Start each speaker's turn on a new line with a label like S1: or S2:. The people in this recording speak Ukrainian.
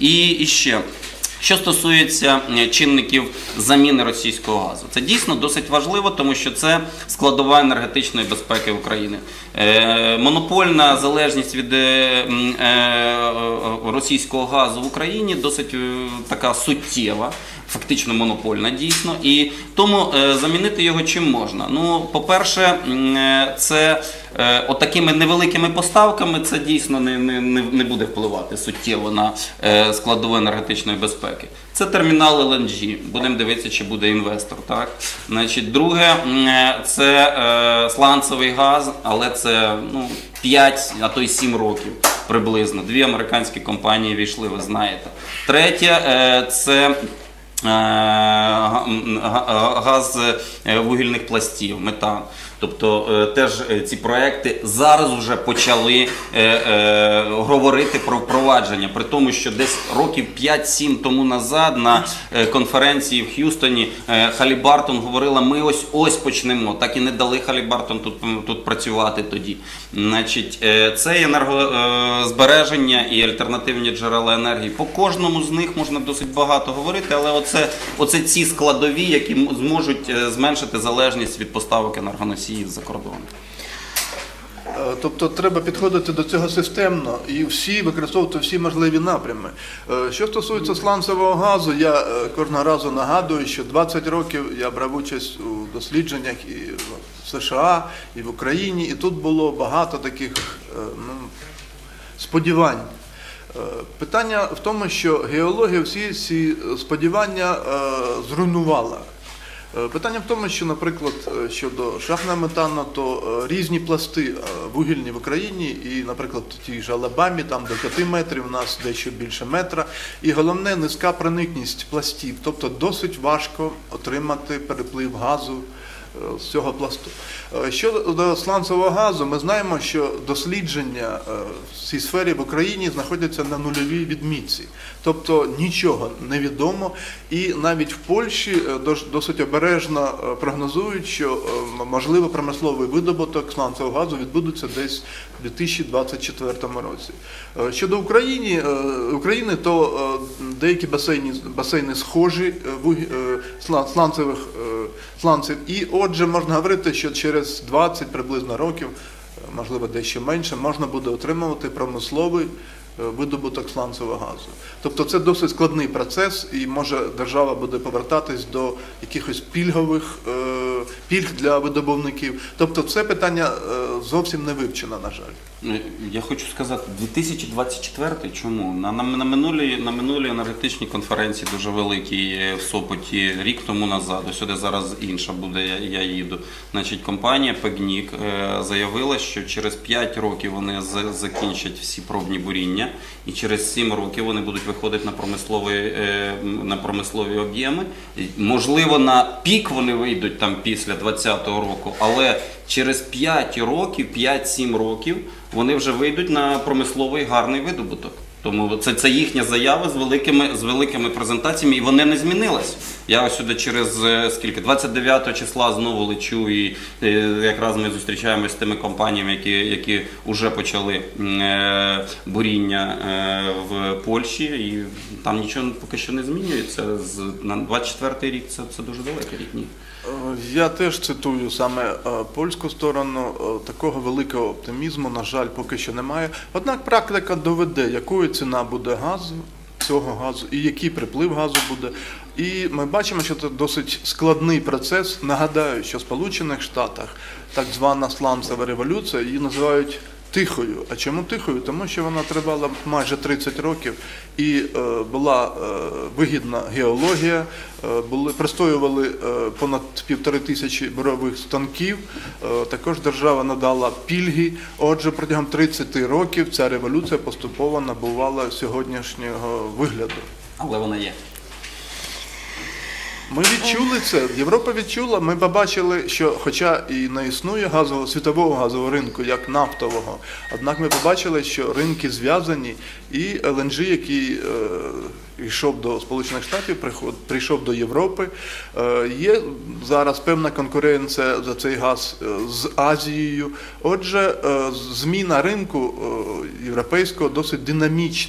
S1: І, ще. Що стосується е, чинників заміни російського газу, це дійсно досить важливо, тому що це складова енергетичної безпеки України. Е, монопольна залежність від е, російського газу в Україні досить така суттєва, фактично монопольна дійсно. І тому е, замінити його чим можна. Ну, по-перше, е, це е, отакими невеликими поставками це дійсно не, не, не, буде впливати суттєво на складову енергетичної безпеки. Це термінал LNG. Будемо дивитися, чи буде інвестор. Так? Значить, друге, це сланцевий газ, але це ну, 5, а то й 7 років приблизно. Дві американські компанії війшли, ви знаєте. Третє, це газ е, вугільних пластів, метан. Тобто е, теж е, ці проекти зараз вже почали е, говорити про впровадження, при тому, що десь років 5-7 тому назад на конференції в Х'юстоні Халібартон говорила, ми ось ось почнемо. Так і не дали Халібартон тут, тут працювати тоді. Значить, це енергозбереження і альтернативні джерела енергії. По кожному з них можна досить багато говорити, але оце, оце ці складові, які зможуть зменшити залежність від поставок енергоносіїв за кордону.
S2: Е, Тобто треба підходити до цього системно і всі використовувати всі можливі напрями. Е, Що стосується сланцевого газу, я е, кожного разу нагадую, що 20 років я брав участь у дослідженнях і в США, і в Україні, і тут було багато таких ну, сподівань. Питання в тому, що геологія всі ці сподівання зруйнувала. Е, Питання в тому, що, наприклад, е, щодо шахна метану, то е, різні пласти вугільні в Україні, і, наприклад, ті ж Алабамі, там до 5 метрів, у нас дещо більше метра. І головне низька проникність пластів, тобто досить важко отримати переплив газу з цього пласту. Е, Щодо сланцевого газу, ми знаємо, що дослідження е, в цій сфері в Україні знаходяться на нульовій відмітці. Тобто нічого не відомо. І навіть в Польщі е, досить обережно е, прогнозують, що е, можливо промисловий видобуток сланцевого газу відбудеться десь у 2024 році. Е, Щодо України, е, України, то е, деякі басейни, басейни схожі е, е, сланцевих е, сланців. І отже, можна говорити, що через 20 приблизно років, можливо, дещо менше, можна буде отримувати промисловий видобуток сланцевого газу. Тобто це досить складний процес, і може держава буде повертатись до якихось пільгових е, пільг для видобувників. Тобто, це питання е, зовсім не вивчено, на жаль.
S1: Ну, Я хочу сказати, 2024 чому? На, на, на, минулій, на минулій енергетичній конференції дуже великій е, в Сопоті рік тому назад, ось сюди зараз інша буде, я, я їду. Значить, компанія Пегнік е, заявила, що через 5 років вони закінчать всі пробні буріння, і через 7 років вони будуть виходити на промислові, на промислові об'єми. Можливо, на пік вони вийдуть там після 2020 року, але через 5 років, 5-7 років, вони вже вийдуть на промисловий гарний видобуток. Тому це, це їхня заява з великими, з великими презентаціями, і вони не змінились. Я сюди через е, скільки 29 числа знову лечу, і е, якраз ми зустрічаємося з тими компаніями, які, які вже почали е, буріння в Польщі, і там нічого поки що не змінюється. З на 24 рік це, це дуже далекий рік. Ні.
S2: Я теж цитую саме польську сторону. Такого великого оптимізму, на жаль, поки що немає. Однак практика доведе, якою ціна буде газу, цього газу і який приплив газу буде. І ми бачимо, що це досить складний процес. Нагадаю, що в Сполучених Штатах так звана сланцева революція її називають тихою. А чому тихою? Тому що вона тривала майже 30 років і е, була е, вигідна геологія, е, були пристоювали понад півтори тисячі бурових станків. Також держава надала пільги. Отже, протягом 30 років ця революція поступово набувала сьогоднішнього вигляду.
S1: Але вона є.
S2: Ми відчули це. Європа відчула. Ми побачили, що, хоча і не існує газового світового газового ринку, як нафтового, однак ми побачили, що ринки зв'язані, і ЛНЖ, який е, йшов до Сполучених Штатів, приход- прийшов до Європи. Е, є зараз певна конкуренція за цей газ е, з Азією. Отже, е, зміна ринку е, європейського досить динамічна.